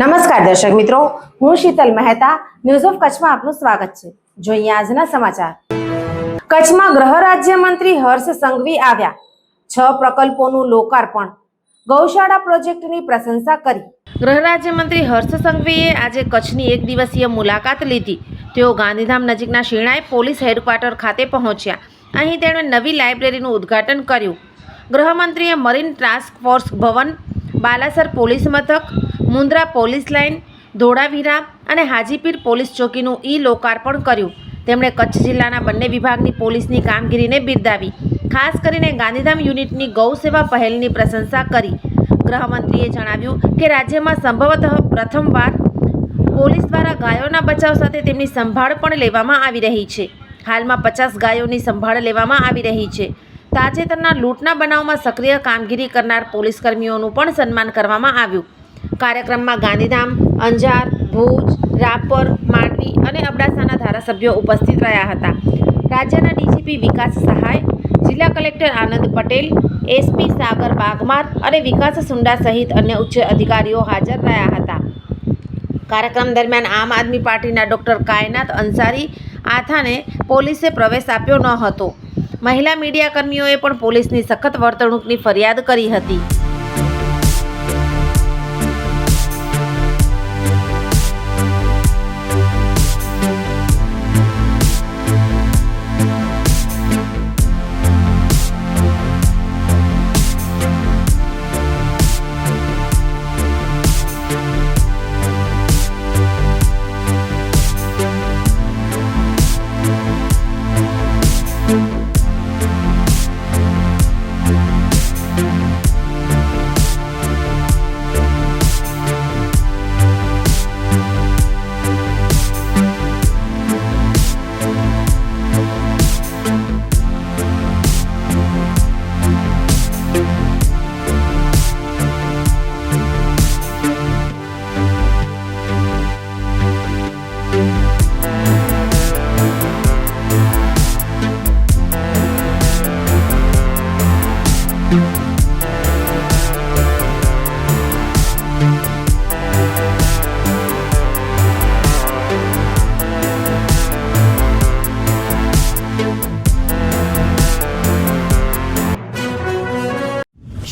નમસ્કાર દર્શક મિત્રો, હું શીતલ મહેતા ન્યૂઝ ઓફ કચ્છમાં આપનું સ્વાગત છે. જોઈએ આજના સમાચાર. કચ્છમાં ગૃહ રાજ્ય મંત્રી હર્ષ સંઘવી આવ્યા. છ પ્રકલ્પોનું લોકાર્પણ. ગૌશાળા પ્રોજેક્ટની પ્રશંસા કરી. ગૃહ રાજ્યમંત્રી હર્ષ સંઘવીએ આજે કચ્છની એક દિવસીય મુલાકાત લીધી. તેઓ ગાંધીધામ નજીકના શિણાઈ પોલીસ હેડક્વાર્ટર ખાતે પહોંચ્યા. અહીં તેણે નવી લાઇબ્રેરીનું ઉદ્ઘાટન કર્યું. ગૃહમંત્રીએ મરીન ટાસ્ક ફોર્સ ભવન, બાલાસર પોલીસ મથક મુન્દ્રા પોલીસ લાઇન, ધોળાવીરા અને હાજીપીર પોલીસ ચોકીનું ઈ લોકાર્પણ કર્યું. તેમણે કચ્છ જિલ્લાના બંને વિભાગની પોલીસની કામગીરીને બિરદાવી. ખાસ કરીને ગાંધીધામ યુનિટની ગૌ સેવા પહેલની પ્રશંસા કરી. ગૃહમંત્રીએ જણાવ્યું કે રાજ્યમાં સંભવતઃ પ્રથમવાર પોલીસ દ્વારા ગાયોના બચાવ સાથે તેમની સંભાળ પણ લેવામાં આવી રહી છે. હાલમાં પચાસ ગાયોની સંભાળ લેવામાં આવી રહી છે. તાજેતરના લૂંટના બનાવમાં સક્રિય કામગીરી કરનાર પોલીસકર્મીઓનું પણ સન્માન કરવામાં આવ્યું. કાર્યક્રમમાં ગાંધીધામ, અંજાર, ભુજ, રાપર, માંડવી અને અબડાસાના ધારાસભ્યો ઉપસ્થિત રહ્યા હતા. રાજ્યના ડીજીપી વિકાસ સહાય, જિલ્લા કલેક્ટર આનંદ પટેલ, એસપી સાગર બાગમાર અને વિકાસ સુંડા સહિત અન્ય ઉચ્ચ અધિકારીઓ હાજર રહ્યા હતા. કાર્યક્રમ દરમિયાન આમ આદમી પાર્ટીના ડૉક્ટર કાયનાત અંસારી આથાને પોલીસે પ્રવેશ આપ્યો ન હતો. મહિલા મીડિયા કર્મીઓએ પણ પોલીસની સખત વર્તણૂકની ફરિયાદ કરી હતી.